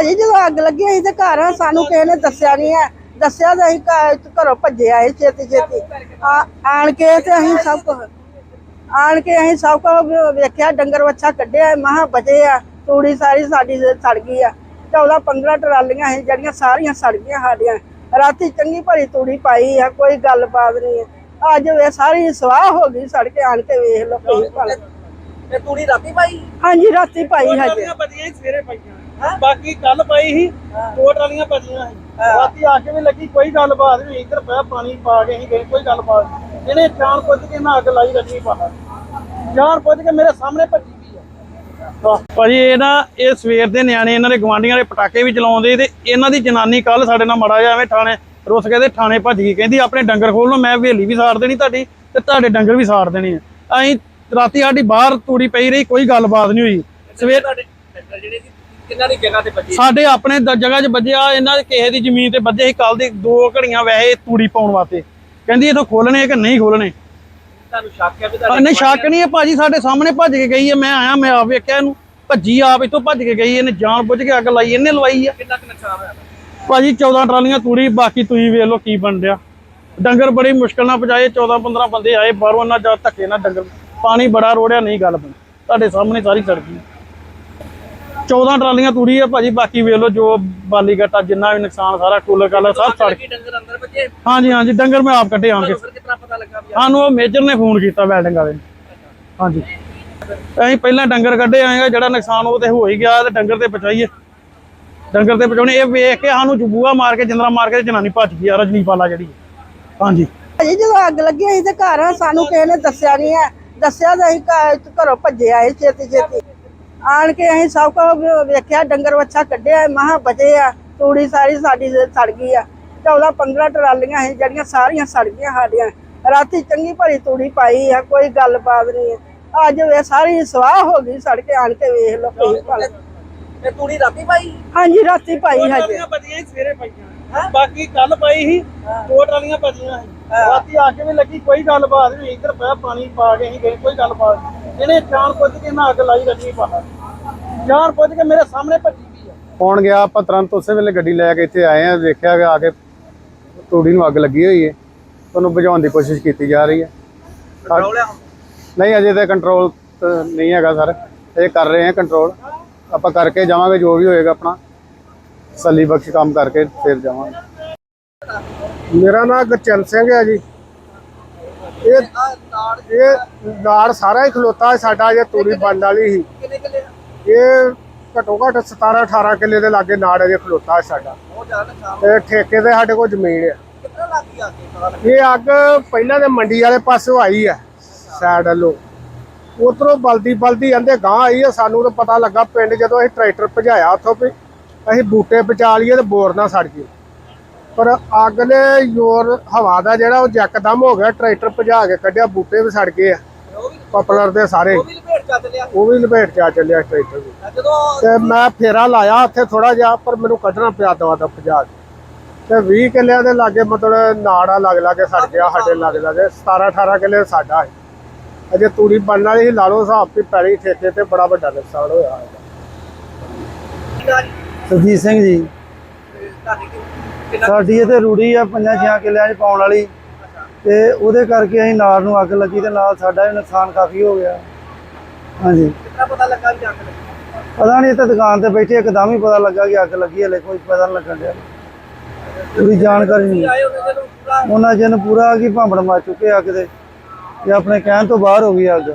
ਭਾਜੀ ਜਦੋਂ ਅੱਗ ਲੱਗੀ ਅਸੀਂ ਤੇ ਘਰ ਆ ਸਾਨੂੰ ਕਿਸੇ ਨੇ ਦੱਸਿਆ ਨਹੀਂ ਹੈ। ਦੱਸਿਆ ਤਾਂ ਅਸੀਂ ਘਰ- ਘਰੋਂ ਭੱਜੇ ਆਏ ਛੇਤੀ ਛੇਤੀ। ਆ- ਆਣ ਕੇ ਤੇ ਅਸੀਂ ਸਭ ਕੁਝ ਆਣ ਕੇ ਅਸੀਂ ਸਭ ਕੁਝ ਵੇਖਿਆ ਡੰਗਰ ਵੱਛਾ ਕੱਢਿਆ ਮਹਾ ਬਚੇ ਆ ਤੂੜੀ ਸਾਰੀ ਸਾਡੀ ਸੜ ਗਈ ਆ। 14 15 ਟਰਾਲੀਆਂ ਸੀ ਜਿਹੜੀਆਂ ਸਾਰੀਆਂ ਸੜ ਗਈਆਂ ਸਾਡੀਆਂ। ਰਾਤੀ ਚੰਗੀ ਭਲੀ ਤੂੜੀ ਪਾਈ ਆ ਕੋਈ ਗੱਲਬਾਤ ਨਹੀਂ ਹੈ। ਅੱਜ ਵੇ ਸਾਰੀ ਸਵਾਹ ਹੋ ਗਈ ਸੜ ਕੇ ਆਣ ਕੇ ਵੇਖ ਭਲਾ। ਤੇ ਤੂੜੀ ਰਾਤੀ ਪਾਈ? ਹਾਂਜੀ ਰਾਤੀ ਪਾਈ ਹਜੇ। ਸਵੇਰੇ ਪਈਆਂ। ਬਾਕੀ ਕੱਲ ਪਾਈ ਸੀ ਦੋ ਟਰਾਲੀਆਂ ਬਚੀਆਂ ਸੀ। ਰਾਤੀ ਆ ਕੇ ਵੀ ਲੱਗੀ ਕੋਈ ਗੱਲਬਾਤ ਨਹੀਂ ਇੱਧਰ ਪਿਆ ਪਾਣੀ ਪਾ ਕੇ ਅਸੀਂ ਗਏ ਕੋਈ ਗੱਲਬਾਤ ਨਹੀਂ। ਇਹਨੇ ਜਾਣ ਪੁੱਜ ਕੇ ਨਾ ਅੱਗ ਲਾਈ ਰੱਖੀ ਬਾਹਰ। ਜਾਣ ਪੁੱਜ ਕੇ ਮੇਰੇ ਸਾਹਮਣੇ ਭੱਜੀ ਗਈ ਆ। ਭਾਜੀ ਇਹ ਨਾ ਇਹ ਸਵੇਰ ਦੇ ਨਿਆਣੇ ਇਹਨਾਂ ਦੇ ਗਵਾਂਡੀਆਂ ਦੇ ਪਟਾਕੇ ਵੀ ਚਲਾਉਂਦੇ ਤੇ ਇਹਨਾਂ ਦੀ ਜਨਾਨੀ ਕੱਲ ਸਾਡੇ ਨਾਲ ਮੜਾ ਜਾ ਐਵੇਂ ਥਾਣੇ ਰੁੱਸ ਕੇ ਤੇ ਥਾਣੇ ਭੱਜ ਗਈ। ਕਹਿੰਦੀ ਆਪਣੇ ਡੰਗਰ ਖੋਲ ਲਓ ਮੈਂ ਹਵੇਲੀ ਵੀ ਸਾੜ ਦੇਣੀ ਤੁਹਾਡੀ ਤੇ ਤੁਹਾਡੇ ਡੰਗਰ ਵੀ ਸਾੜ ਦੇਣੀ ਆ। ਅਸੀਂ ਰਾਤੀ ਸਾਡੀ ਬਾਹਰ ਤੂੜੀ ਪਈ ਰਹੀ ਕੋਈ ਗੱਲਬਾਤ ਨਹੀਂ ਹੋਈ। ਸਵੇਰ ਤੁਹਾਡੇ ਜਿਹੜੇ ਸੀ ਕਿੰਨਾਂ ਦੀ ਜਗ੍ਹਾ ਤੇ ਬੱਜੀ ਸਾਡੇ ਆਪਣੇ ਦ- ਜਗ੍ਹਾ 'ਚ ਵੱਜਿਆ ਇਹਨਾਂ ਦੇ ਕਿਸੇ ਦੀ ਜ਼ਮੀਨ ਤੇ ਵੱਜੇ ਸੀ ਕੱਲ ਦੇ ਦੋ ਘੜੀਆਂ ਵੈਸੇ ਤੂੜੀ ਪਾਉਣ ਵਾਸਤੇ। ਕਹਿੰਦੀ ਇਥੋਂ ਖੋਲਣੇ ਕਿ ਨਹੀਂ ਖੋਲਣੇ ਤੁਹਾਨੂੰ ਸ਼ੱਕ ਹੈ ਵੀ ਨਹੀਂ ਸ਼ੱਕ ਨਹੀਂ ਹੈ ਭਾਜੀ ਸਾਡੇ ਸਾਹਮਣੇ ਭੱਜ ਕੇ ਗਈ ਹੈ ਮੈਂ ਆਇਆ ਮੈਂ ਆਪ ਵੇਖਿਆ ਇਹਨੂੰ ਭੱਜੀ ਆਪ ਇਥੋਂ ਭੱਜ ਕੇ ਗਈ ਇਹਨੇ ਜਾਣ ਬੁੱਝ ਕੇ ਅੱਗ ਲਾਈ ਇਹਨੇ ਲਵਾਈ ਆ। ਕਿੰਨਾ ਕੁ ਨੁਕਸਾਨ ਹੋਇਆ? ਭਾਜੀ 14 ਟਰਾਲੀਆਂ ਤੂੜੀ ਬਾਕੀ ਤੁਸੀਂ ਵੇਖ ਲਓ ਕੀ ਬਣ ਰਿਹਾ। ਡੰਗਰ ਬੜੀ ਮੁਸ਼ਕਲ ਨਾਲ ਪਜਾਏ 14 15 ਬੰਦੇ ਆਏ ਬਾਹਰੋਂ ਨਾ ਜਾ ਧੱਕੇ ਨਾਲ ਡੰਗਰ ਪਾਣੀ ਬੜਾ ਰੋੜਿਆ ਨਹੀਂ ਗੱਲ ਬਣੀ। ਤੁਹਾਡੇ ਸਾਹਮਣੇ ਸਾਰੀ ਸੜ ਗਈ 14 ਟਰਾਲੀਆਂ ਤੂੜੀ ਆ ਭਾਜੀ ਬਾਕੀ ਵੇਖ ਲਓ ਜੋ ਬਾਲੀ ਗੱਟਾ ਜਿੰਨਾ ਵੀ ਨੁਕਸਾਨ ਸਾਰਾ ਕੂਲਰ ਕਾਲਰ ਸਭ ਸੜ ਡੰਗਰ ਅੰਦਰ ਹਾਂਜੀ ਹਾਂਜੀ ਡੰਗਰ ਮੈਂ ਆਪ ਕੱਢੇ ਆਣ ਕੇ। ਫਿਰ ਕਿਤਨਾ ਪਤਾ ਲੱਗਾ ਵੀ ਸਾਨੂੰ ਉਹ ਮੇਜਰ ਨੇ ਫੋਨ ਕੀਤਾ ਵੈਲਡਿੰਗ ਵਾਲੇ ਨੇ। ਹਾਂਜੀ। ਅਸੀਂ ਪਹਿਲਾਂ ਡੰਗਰ ਕੱਢੇ ਆਏਗਾ ਜਿਹੜਾ ਨੁਕਸਾਨ ਉਹ ਤੇ ਹੋ ਹੀ ਗਿਆ ਤੇ ਡੰਗਰ ਤੇ ਬਚਾਈਏ ਡੰਗਰ ਤੇ ਬਚਾਉਣੇ ਇਹ ਵੇਖ ਕੇ ਸਾਨੂੰ ਜਬੂਆ ਮਾਰ ਕੇ ਜਿੰਦਰਾ ਮਾਰ ਕੇ ਜਨਾਨੀ ਭੱਜ ਗਈ ਆ ਰਜਨੀਪਾਲਾ ਜਿਹੜੀ। ਹਾਂਜੀ। ਭਾਜੀ ਜਦੋਂ ਅੱਗ ਲੱਗੀ ਅਸੀਂ ਤੇ ਘਰ ਸਾਨੂੰ ਕਿਸੇ ਨੇ ਦੱਸਿਆ ਨਹੀਂ ਹੈ। ਦੱਸਿਆ ਤਾਂ ਅਸੀਂ ਘਰ- ਘਰੋਂ ਭੱਜੇ ਆਏ ਛੇਤੀ ਛੇਤੀ ਆਣ ਕੇ ਅਸੀਂ ਸਭ ਕੁਝ ਵੇਖਿਆ ਡੰਗਰ ਵੱਛਾ ਕੱਢਿਆ ਮਹਾ ਬਚੇ ਆ ਤੂੜੀ ਸਾਰੀ ਸਾਡੀ ਸੜ ਗਈ ਆ। 14 15 ਟਰਾਲੀਆਂ ਸੀ ਜਿਹੜੀਆਂ ਸਾਰੀਆਂ ਸੜ ਗਈਆਂ ਸਾਡੀਆਂ। ਰਾਤੀ ਚੰਗੀ ਭਲੀ ਤੂੜੀ ਪਾਈ ਆ ਕੋਈ ਗੱਲਬਾਤ ਨਹੀਂ। ਅੱਜ ਵੇ ਸਾਰੀ ਸਵਾਹ ਹੋ ਗਈ ਸੜ ਕੇ ਆਣ ਕੇ ਵੇਖ ਲਓ ਕੀ ਭਲਾ। ਤੇ ਤੂੜੀ ਰਾਤੀ ਪਾਈ? ਹਾਂਜੀ ਰਾਤੀ ਪਾਈ ਹਜੇ। ਸਵੇਰੇ ਪਈਆਂ। ਬਾਕੀ ਕੱਲ ਪਾਈ ਸੀ ਦੋ ਟਰਾਲੀਆਂ ਸੀ। ਰਾਤੀ ਆ ਕੇ ਵੀ ਲੱਗੀ ਕੋਈ ਗੱਲਬਾਤ ਨਹੀਂ ਇੱਧਰ ਪਿਆ ਪਾਣੀ ਪਾ ਕੇ ਅਸੀਂ ਗਏ ਕੋਈ ਗੱਲਬਾਤ ਨਹੀਂ। ਇਹਨੇ ਜਾਣ ਪੁੱਜ ਕੇ ਨਾ ਅੱਗ ਲਾਈ ਰੱਖੀ ਬਾਹਰ ਜਾਣ ਪੁੱਜ ਕੇ ਮੇਰੇ ਸਾਹਮਣੇ ਭੱਜੀ ਗਈ ਆ। ਗਿਆ? ਆਪਾਂ ਤੁਰੰਤ ਉਸੇ ਵੇਲੇ ਗੱਡੀ ਲੈ ਕੇ ਇੱਥੇ ਆਏ ਆ ਵੇਖਿਆ ਕਿ ਆ ਕੇ ਤੂੜੀ ਨੂੰ ਅੱਗ ਲੱਗੀ ਹੋਈ ਹੈ ਉਹਨੂੰ ਬੁਝਾਉਣ ਦੀ ਕੋਸ਼ਿਸ਼ ਕੀਤੀ ਜਾ ਰਹੀ ਹੈ ਨਹੀਂ ਅਜੇ ਤਾਂ ਕੰਟਰੋਲ ਨਹੀਂ ਹੈਗਾ ਸਰ। ਇਹ ਕਰ ਰਹੇ ਹਾਂ ਕੰਟਰੋਲ ਆਪਾਂ ਕਰਕੇ ਜਾਵਾਂਗੇ ਜੋ ਵੀ ਹੋਏਗਾ ਆਪਣਾ। ਸੱਲੀ ਬਖਸ਼ ਕੰਮ ਕਰਕੇ ਫਿਰ ਜਾਵਾਂਗੇ। ਮੇਰਾ ਨਾਮ ਗੁਰਚਰਨ ਸਿੰਘ ਹੈ ਜੀ। ਇਹ ਇਹ ਨਾੜ ਸਾਰਾ ਹੀ ਖਲੋਤਾ ਸਾਡਾ ਜੇ ਤੂੜੀ ਬਣਨ ਵਾਲੀ ਸੀ। ਇਹ ਘੱਟੋ ਘੱਟ 17 18 ਕਿੱਲੇ ਦੇ ਲਾਗੇ ਨਾੜ ਅਜੇ ਖਲੋਤਾ ਹੈ ਸਾਡਾ। ਤੇ ਠੇਕੇ ਤੇ ਸਾਡੇ ਕੋਲ ਜ਼ਮੀਨ ਹੈ ਇਹ ਅੱਗ ਪਹਿਲਾਂ ਤੇ ਮੰਡੀ ਵਾਲੇ ਪਾਸੋਂ ਆਈ ਹੈ ਸਾਈਡ ਵੱਲੋਂ। ਉਧਰੋਂ ਬਲਦੀ ਬਲਦੀ ਆਂਦੇ ਗਾਂ ਆਈ ਹੈ ਸਾਨੂੰ ਤਾਂ ਪਤਾ ਲੱਗਾ ਪਿੰਡ ਜਦੋਂ ਅਸੀਂ ਟਰੈਕਟਰ ਭਜਾਇਆ ਉੱਥੋਂ ਵੀ ਅਸੀਂ ਬੂਟੇ ਬਚਾ ਲਈਏ ਤੇ ਬੋਰ ਨਾ ਸੜ ਗਈ ਪਰ ਅੱਗ ਨੇ ਜ਼ੋਰ ਹਵਾ ਦਾ ਜਿਹੜਾ ਉਹ ਜੱਕਦਮ ਹੋ ਗਿਆ ਟਰੈਕਟਰ ਭਜਾ ਕੇ ਕੱਢਿਆ ਬੂਟੇ ਵੀ ਸੜ ਗਏ ਆ। ਉਹ ਵੀ ਪਪਲਰ ਦੇ ਸਾਰੇ। ਉਹ ਵੀ ਲਪੇਟ ਚੱਲ ਲਿਆ ਉਹ ਵੀ ਲਪੇਟ ਚ ਆ ਚੱਲਿਆ ਟਰੈਕਟਰ ਵੀ। ਤੇ ਮੈਂ ਫੇਰਾ ਲਾਇਆ ਉੱਥੇ ਥੋੜਾ ਜਿਹਾ ਪਰ ਮੈਨੂੰ ਕੱਢਣਾ ਪਿਆ ਦਵਾ ਦਾ ਭਜਾ ਕੇ। ਤੇ 20 ਕਿੱਲਿਆਂ ਦੇ ਲਾਗੇ ਮਤਲਬ ਨਾੜਾ ਲੱਗ ਲਾਗੇ ਸੜ ਗਿਆ ਸਾਡੇ ਲੱਗ ਲਾਗੇ 17 18 ਕਿੱਲੇ ਸਾਡਾ ਹੈ ਅਜੇ ਤੂੜੀ ਬਣਨ ਵਾਲੀ ਸੀ ਲਾ ਲਓ ਹਿਸਾਬ ਵੀ ਪੈਲੀ ਠੇਕੇ ਤੇ ਬੜਾ ਵੱਡਾ ਨੁਕਸਾਨ ਹੋਇਆ। ਹੈ ਸੁਰਜੀਤ ਸਿੰਘ ਜੀ। ਸਾਡੀ ਇਹ ਤੇ ਰੂੜੀ ਆ ਪੰਜਾਂ ਛਿਆਂ ਕਿੱਲਿਆਂ 'ਚ ਪਾਉਣ ਵਾਲੀ। ਤੇ ਉਹਦੇ ਕਰਕੇ ਅਸੀਂ ਨਾਰ ਨੂੰ ਅੱਗ ਲੱਗੀ ਤੇ ਨਾਲ ਸਾਡਾ ਵੀ ਨੁਕਸਾਨ ਕਾਫੀ ਹੋ ਗਿਆ। ਹਾਂਜੀ। ਕਿੰਨਾ ਪਤਾ ਲੱਗਾ ਵੀ ਅੱਗ ਲੱਗੀ? ਪਤਾ ਨਹੀਂ ਇੱਥੇ ਦੁਕਾਨ ਤੇ ਬੈਠੇ ਇੱਕਦਮ ਹੀ ਪਤਾ ਲੱਗਾ ਕਿ ਅੱਗ ਲੱਗੀ ਹਲੇ ਕੋਈ ਪਤਾ ਨਹੀਂ ਲੱਗਣ ਡਿਆ। ਪੂਰੀ ਜਾਣਕਾਰੀ ਨਹੀਂ। ਉਹਨੇ ਜਨ ਪੂਰਾ ਕੀ ਭਾਂਬੜ ਮਾ ਚੁੱਕੇ ਅੱਗ ਦੇ। ਤੇ ਆਪਣੇ ਕਹਿਣ ਤੋਂ ਬਾਹਰ ਹੋ ਗਈ ਅੱਗ।